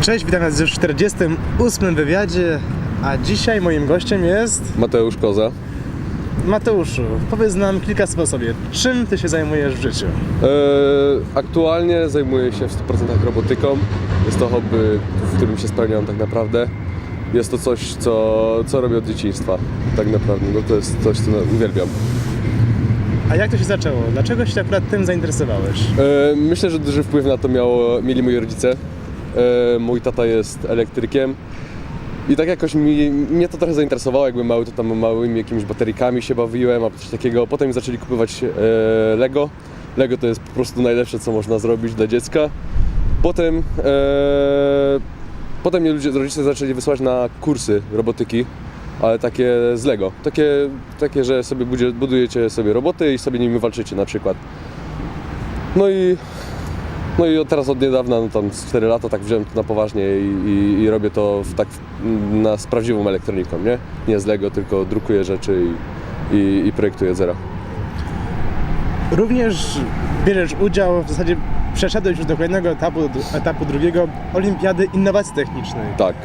Cześć, witam Was już w 48 wywiadzie, a dzisiaj moim gościem jest Mateusz Koza. Mateuszu. Powiedz nam kilka słów o sobie. Czym Ty się zajmujesz w życiu? E, aktualnie zajmuję się w 100% robotyką. Jest to hobby, w którym się spełniam tak naprawdę. Jest to coś, co, co robię od dzieciństwa. Tak naprawdę. No to jest coś, co uwielbiam. A jak to się zaczęło? Dlaczego się akurat tym zainteresowałeś? E, myślę, że duży wpływ na to miało, mieli moi rodzice. E, mój tata jest elektrykiem. I tak jakoś mi, mnie to trochę zainteresowało, jakby mały, to tam małymi jakimiś baterikami się bawiłem, albo coś takiego. Potem zaczęli kupować e, Lego. Lego to jest po prostu najlepsze, co można zrobić dla dziecka. Potem, e, potem mnie ludzie, rodzice zaczęli wysyłać na kursy robotyki, ale takie z Lego. Takie, takie że sobie budujecie sobie roboty i sobie nimi walczycie na przykład. No i no i od teraz od niedawna, no tam z 4 lata tak wziąłem to na poważnie i, i, i robię to w, tak na, z prawdziwą elektroniką, nie? Nie z Lego, tylko drukuję rzeczy i, i, i projektuję zera. Również bierzesz udział, w zasadzie przeszedłeś już do kolejnego etapu, do etapu drugiego, Olimpiady Innowacji Technicznej, Tak.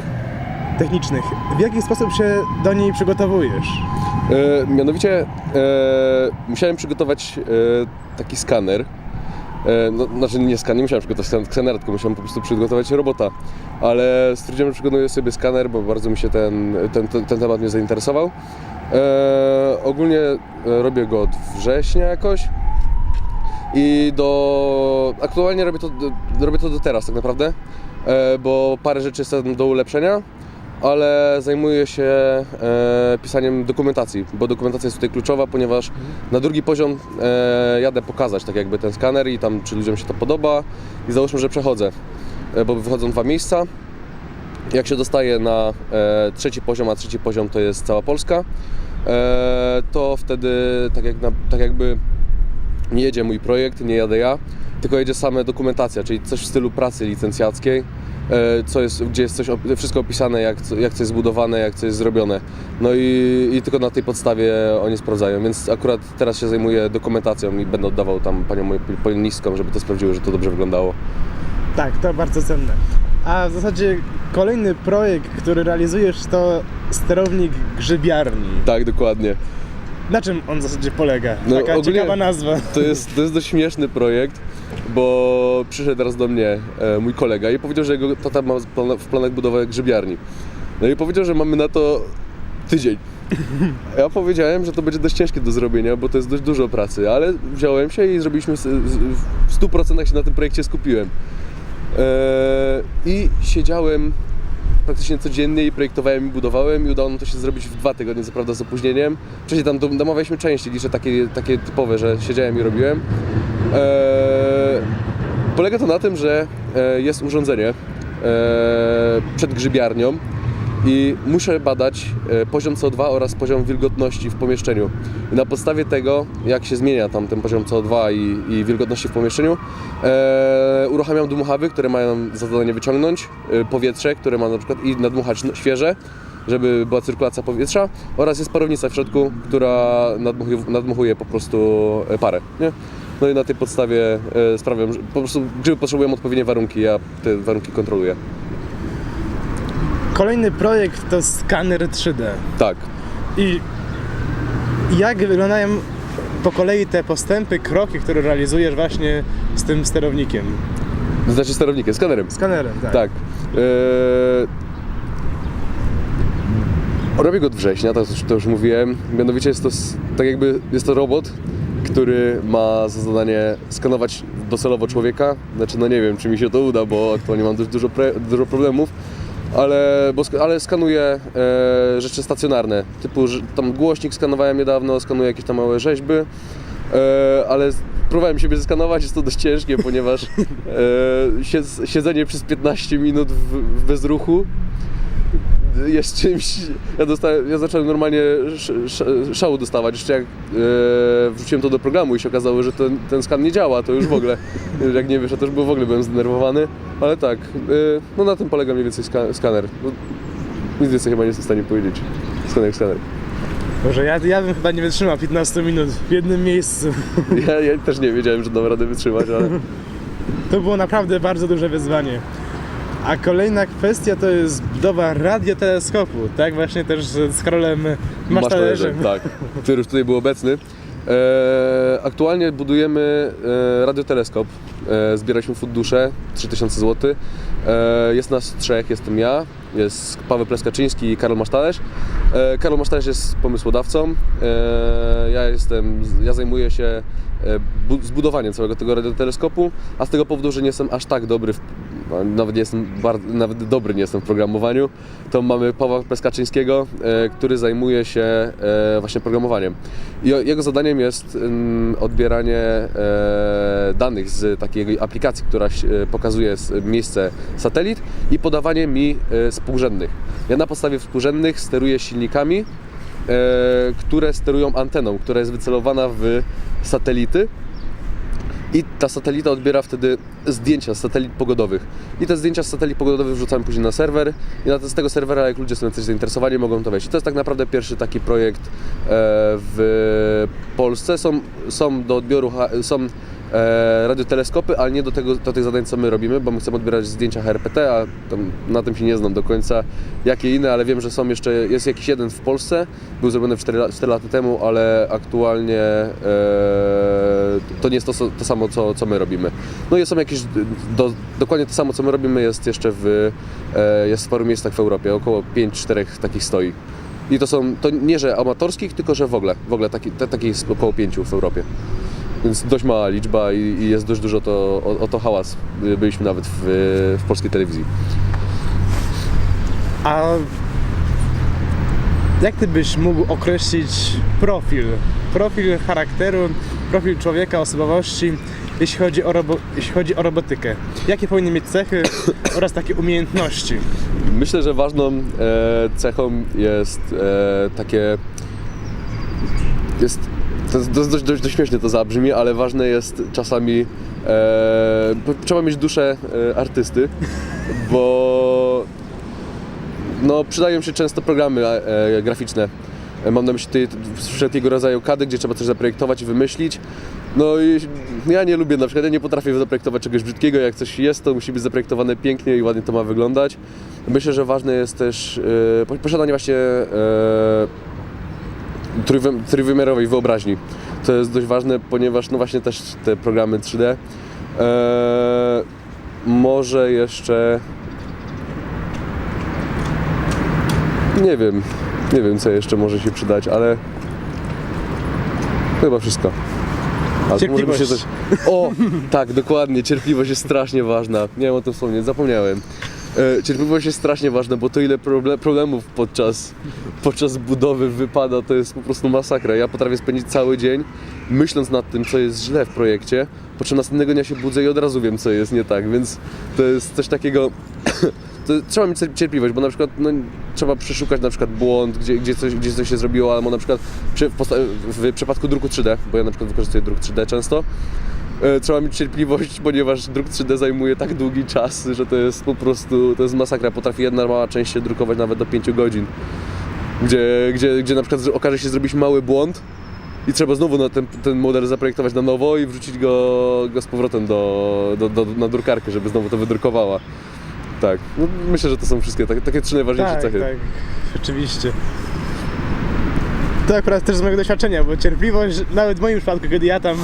Technicznych. W jaki sposób się do niej przygotowujesz? E, mianowicie e, musiałem przygotować e, taki skaner. E, no, znaczy nie skaner, nie musiałem przygotować skan- skanera, tylko musiałem po prostu przygotować robota. Ale stwierdziłem, że przygotuję sobie skaner, bo bardzo mi się ten, ten, ten, ten temat mnie zainteresował. E, ogólnie e, robię go od września jakoś. I do. Aktualnie robię to, robię to do teraz tak naprawdę, bo parę rzeczy jest do ulepszenia, ale zajmuję się e, pisaniem dokumentacji, bo dokumentacja jest tutaj kluczowa, ponieważ na drugi poziom e, jadę pokazać tak jakby ten skaner i tam czy ludziom się to podoba i załóżmy, że przechodzę, e, bo wychodzą dwa miejsca. Jak się dostaje na e, trzeci poziom, a trzeci poziom to jest cała Polska, e, to wtedy tak, jak na, tak jakby nie jedzie mój projekt, nie jadę ja, tylko jedzie same dokumentacja, czyli coś w stylu pracy licencjackiej, e, co jest, gdzie jest coś, wszystko opisane, jak, jak coś jest zbudowane, jak coś jest zrobione. No i, i tylko na tej podstawie oni sprawdzają, więc akurat teraz się zajmuję dokumentacją i będę oddawał tam paniom moim polonistkom, żeby to sprawdziły, że to dobrze wyglądało. Tak, to bardzo cenne. A w zasadzie kolejny projekt, który realizujesz to sterownik grzybiarni. Tak, dokładnie. Na czym on w zasadzie polega? No, Taka ogólnie- ciekawa nazwa. To jest, to jest dość śmieszny projekt, bo przyszedł teraz do mnie e, mój kolega i powiedział, że jego tata ma w plana- w planach budowę grzybiarni. No i powiedział, że mamy na to tydzień. Ja powiedziałem, że to będzie dość ciężkie do zrobienia, bo to jest dość dużo pracy, ale wziąłem się i zrobiliśmy, w 100% się na tym projekcie skupiłem. E, I siedziałem praktycznie codziennie i projektowałem i budowałem i udało nam to się zrobić w dwa tygodnie, co prawda z opóźnieniem. Wcześniej tam dom- domawialiśmy części, liczę takie, takie typowe, że siedziałem i robiłem. Eee, polega to na tym, że e, jest urządzenie e, przed grzybiarnią i muszę badać e, poziom CO2 oraz poziom wilgotności w pomieszczeniu. I na podstawie tego, jak się zmienia tam ten poziom CO2 i, i wilgotności w pomieszczeniu, uruchamiam dmuchawy, które mają za zadanie wyciągnąć powietrze, które ma na przykład i nadmuchać świeże, żeby była cyrkulacja powietrza oraz jest parownica w środku, która nadmuchuje, nadmuchuje po prostu parę. Nie? No i na tej podstawie e, sprawiam, że po prostu grzyby potrzebują odpowiednie warunki, ja te warunki kontroluję. Kolejny projekt to skaner 3D. Tak. I jak wyglądają po kolei te postępy, kroki, które realizujesz właśnie z tym sterownikiem? To znaczy sterownikiem, skanerem. Skanerem, tak. Tak. Eee, Robię go od września, to już, to już mówiłem. Mianowicie jest to tak jakby jest to robot, który ma za zadanie skanować docelowo człowieka. Znaczy no nie wiem, czy mi się to uda, bo aktualnie mam dość dużo, dużo problemów. Ale, bo, ale skanuję e, rzeczy stacjonarne, typu tam głośnik skanowałem niedawno, skanuję jakieś tam małe rzeźby, e, ale próbowałem siebie zeskanować, jest to dość ciężkie, ponieważ e, siedz- siedzenie przez 15 minut w, w bezruchu jest czymś. Ja, dostałem, ja zacząłem normalnie sz, sz, szału dostawać. Jeszcze jak e, wrzuciłem to do programu i się okazało, że ten, ten skan nie działa, to już w ogóle, jak nie wiesz, ja też był w ogóle byłem zdenerwowany. Ale tak, e, no na tym polega mniej więcej ska, skaner. No, nic więcej chyba nie jestem w stanie powiedzieć. Skaner, skaner. Boże, ja, ja bym chyba nie wytrzymał 15 minut w jednym miejscu. Ja, ja też nie wiedziałem, że dam radę wytrzymać, ale To było naprawdę bardzo duże wyzwanie. A kolejna kwestia to jest budowa radioteleskopu, tak? Właśnie też z Karolem Masztalerzem. tak, który już tutaj był obecny. E, aktualnie budujemy e, radioteleskop. E, zbieraliśmy fundusze, 3000 zł. E, jest nas trzech, jestem ja, jest Paweł Pleskaczyński i Karol Masztalerz. E, Karol Masztalerz jest pomysłodawcą. E, ja jestem, ja zajmuję się zbudowaniem całego tego radioteleskopu, a z tego powodu, że nie jestem aż tak dobry w nawet nie jestem bardzo, nawet dobry nie jestem w programowaniu, to mamy Pawła Peskaczyńskiego, e, który zajmuje się e, właśnie programowaniem. Jego zadaniem jest mm, odbieranie e, danych z takiej aplikacji, która e, pokazuje miejsce satelit i podawanie mi e, współrzędnych. Ja na podstawie współrzędnych steruję silnikami, e, które sterują anteną, która jest wycelowana w satelity i ta satelita odbiera wtedy zdjęcia z satelit pogodowych. I te zdjęcia z satelit pogodowych wrzucamy później na serwer. I na z tego serwera, jak ludzie są coś zainteresowani, mogą to wejść. I to jest tak naprawdę pierwszy taki projekt e, w Polsce. Są, są do odbioru, są e, radioteleskopy, ale nie do, tego, do tych zadań, co my robimy, bo my chcemy odbierać zdjęcia HRPT, a tam, na tym się nie znam do końca, jakie inne, ale wiem, że są jeszcze, jest jakiś jeden w Polsce, był zrobiony 4, la- 4 lata temu, ale aktualnie e, to nie jest to, to samo, co, co my robimy. No i są jakieś, do, dokładnie to samo, co my robimy, jest jeszcze w, e, jest w paru miejscach w Europie, około 5-4 takich stoi. I to są, to nie, że amatorskich, tylko że w ogóle, w ogóle taki, takich jest około 5 w Europie. Więc dość mała liczba i, i jest dość dużo to, o, o to hałas. Byliśmy nawet w, w polskiej telewizji. A jak ty byś mógł określić profil? Profil charakteru, profil człowieka, osobowości, jeśli chodzi o, robo, jeśli chodzi o robotykę. Jakie powinny mieć cechy oraz takie umiejętności? Myślę, że ważną e, cechą jest e, takie. Jest, to jest dość, dość, dość, śmiesznie to zabrzmi, ale ważne jest czasami. E, trzeba mieć duszę e, artysty, bo no, przydają się często programy e, graficzne. E, Mam na myśli wszelkiego rodzaju kady, gdzie trzeba coś zaprojektować i wymyślić. No i ja nie lubię, na przykład ja nie potrafię zaprojektować czegoś brzydkiego, jak coś jest, to musi być zaprojektowane pięknie i ładnie to ma wyglądać. Myślę, że ważne jest też po- posiadanie właśnie trójwy- trójwymiarowej wyobraźni. To jest dość ważne, ponieważ no właśnie też te programy 3D. E, może jeszcze nie wiem, nie wiem co jeszcze może się przydać, ale chyba wszystko. Może mi się Cierpliwość. O, tak, dokładnie, cierpliwość jest strasznie ważna. Miałem o tym wspomnieć, zapomniałem. E, Cierpliwość jest strasznie ważna, bo to ile proble- problemów podczas, podczas budowy wypada, to jest po prostu masakra. Ja potrafię spędzić cały dzień myśląc nad tym, co jest źle w projekcie, po czym następnego dnia się budzę i od razu wiem, co jest nie tak, więc to jest coś takiego... Trzeba mieć cierpliwość, bo na przykład no, trzeba przeszukać na przykład błąd, gdzie, gdzie, coś, gdzie coś się zrobiło, albo na przykład przy, w, w przypadku druku 3D, bo ja na przykład wykorzystuję druk 3D często, trzeba mieć cierpliwość, ponieważ druk 3D zajmuje tak długi czas, że to jest po prostu, to jest masakra. Potrafi jedna mała część się drukować nawet do 5 godzin, gdzie, gdzie, gdzie na przykład okaże się zrobić mały błąd i trzeba znowu na ten, ten model zaprojektować na nowo i wrzucić go, go z powrotem do, do, do, na drukarkę, żeby znowu to wydrukowała. Tak, no, myślę, że to są wszystkie takie, takie trzy najważniejsze Tak, cechy. tak, rzeczywiście. To akurat też z mojego doświadczenia, bo cierpliwość, nawet w moim przypadku, kiedy ja tam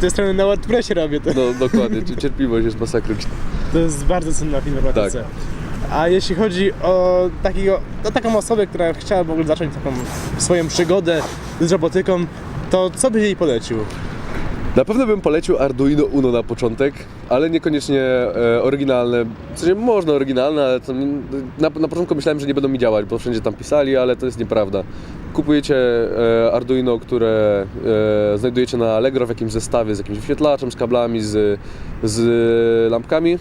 te strony na WordPressie robię, to, No dokładnie, ci- cierpliwość jest masakryczna. to jest bardzo cenna w informatyce. Tak. A jeśli chodzi o takiego, o taką osobę, która chciała w ogóle zacząć taką swoją przygodę z robotyką, to co byś jej polecił? Na pewno bym polecił Arduino Uno na początek, ale niekoniecznie e, oryginalne. W sensie można oryginalne, ale to, na, na początku myślałem, że nie będą mi działać, bo wszędzie tam pisali, ale to jest nieprawda. Kupujecie e, Arduino, które e, znajdujecie na Allegro w jakimś zestawie z jakimś wyświetlaczem, z kablami, z, z lampkami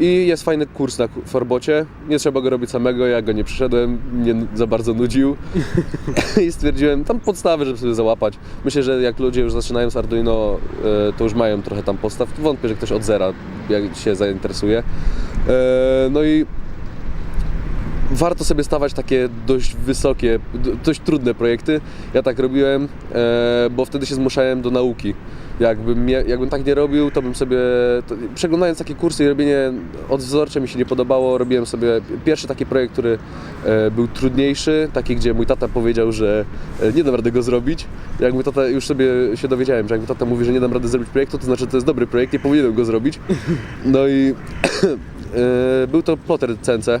i jest fajny kurs na Forbocie. Nie trzeba go robić samego, ja go nie przyszedłem, mnie za bardzo nudził i stwierdziłem tam podstawy, żeby sobie załapać. Myślę, że jak ludzie już zaczynają z Arduino, e, to już mają trochę tam podstaw. Wątpię, że ktoś od zera jak się zainteresuje. E, No i warto sobie stawać takie dość wysokie, dość trudne projekty. Ja tak robiłem, e, bo wtedy się zmuszałem do nauki. Jakbym, jakbym tak nie robił, to bym sobie, to, przeglądając takie kursy i robienie odwzorcze mi się nie podobało, robiłem sobie pierwszy taki projekt, który e, był trudniejszy, taki, gdzie mój tata powiedział, że e, nie dam rady go zrobić. Jak mój tata, już sobie się dowiedziałem, że jak mój tata mówi, że nie dam rady zrobić projektu, to znaczy, że to jest dobry projekt, nie powinienem go zrobić. No i e, był to ploter CNC, e,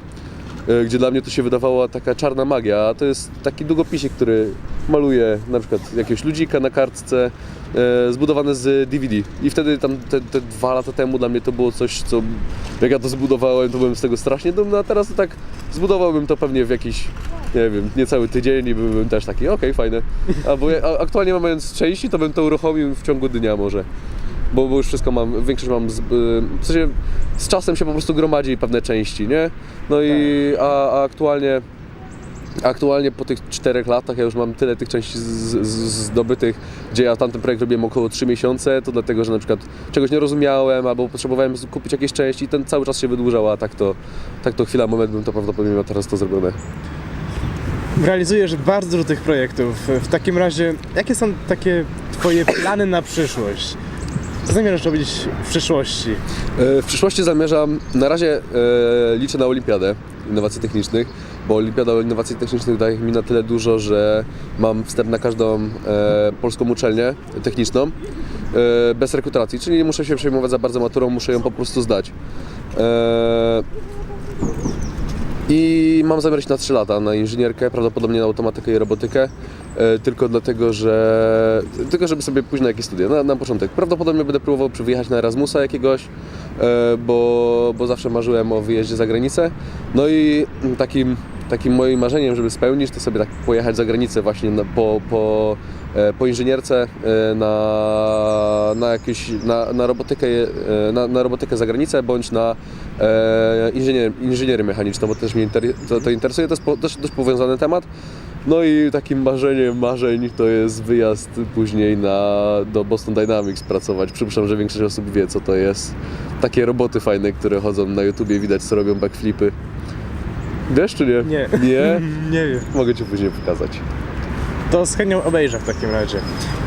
gdzie dla mnie to się wydawała taka czarna magia, a to jest taki długopisik, który maluje na przykład jakiegoś ludzika na kartce, zbudowane z DVD. I wtedy tam te, te dwa lata temu dla mnie to było coś, co jak ja to zbudowałem, to byłem z tego strasznie dumny, a teraz to tak zbudowałbym to pewnie w jakiś, nie wiem, niecały tydzień i byłbym też taki, okej, fajne. Albo ja, a aktualnie mając części, to bym to uruchomił w ciągu dnia może. Bo, bo już wszystko mam, większość mam, z, y, w sensie z czasem się po prostu gromadzi pewne części, nie? No i, a, a aktualnie Aktualnie po tych czterech latach ja już mam tyle tych części z, z, zdobytych, gdzie ja tamten projekt robiłem około 3 miesiące, to dlatego, że na przykład czegoś nie rozumiałem albo potrzebowałem kupić jakieś części i ten cały czas się wydłużał, a tak to, tak to chwila, moment bym to prawdopodobnie miał teraz to zrobione. Realizujesz bardzo dużo tych projektów. W takim razie, jakie są takie twoje plany na przyszłość? Co zamierzasz robić w przyszłości? E, W przyszłości zamierzam, na razie e, liczę na Olimpiadę Innowacji Technicznych, bo Olimpiada Innowacji Technicznych daje mi na tyle dużo, że mam wstęp na każdą e, polską uczelnię techniczną e, bez rekrutacji, czyli nie muszę się przejmować za bardzo maturą, muszę ją po prostu zdać. E, i mam zamiar na 3 lata na inżynierkę, prawdopodobnie na automatykę i robotykę, tylko dlatego, że tylko żeby sobie pójść na jakieś studia, na, na początek. Prawdopodobnie będę próbował przy- wyjechać na Erasmusa jakiegoś, e, bo, bo zawsze marzyłem o wyjeździe za granicę. No i takim, takim moim marzeniem, żeby spełnić, to sobie tak pojechać za granicę właśnie na, po, po, e, po inżynierce e, na, na, jakieś, na, na, robotykę, e, na, na robotykę za granicę, bądź na e, inżynier, inżynierię mechaniczną, bo też mnie inter, to, to interesuje, to jest po, też dość powiązany temat. No i takim marzeniem marzeń to jest wyjazd później na, do Boston Dynamics pracować. Przypuszczam, że większość osób wie co to jest. Takie roboty fajne, które chodzą na YouTubie, widać co robią backflipy. Wiesz czy nie? Nie. Nie? Nie wiem. Mogę Ci później pokazać. To z chęcią obejrzę w takim razie.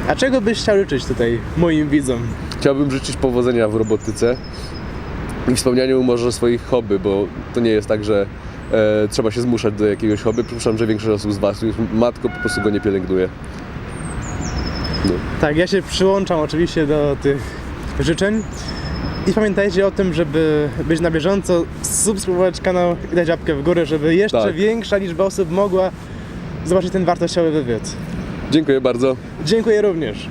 A czego byś chciał życzyć tutaj moim widzom? Chciałbym życzyć powodzenia w robotyce i w spełnianiu może swoich hobby, bo to nie jest tak, że e, trzeba się zmuszać do jakiegoś hobby. Przypuszczam, że większość osób z Was już matko po prostu go nie pielęgnuje. No. Tak, ja się przyłączam oczywiście do tych życzeń. I pamiętajcie o tym, żeby być na bieżąco, subskrybować kanał i dać łapkę w górę, żeby jeszcze Tak. większa liczba osób mogła zobaczyć ten wartościowy wywiad. Dziękuję bardzo. Dziękuję również.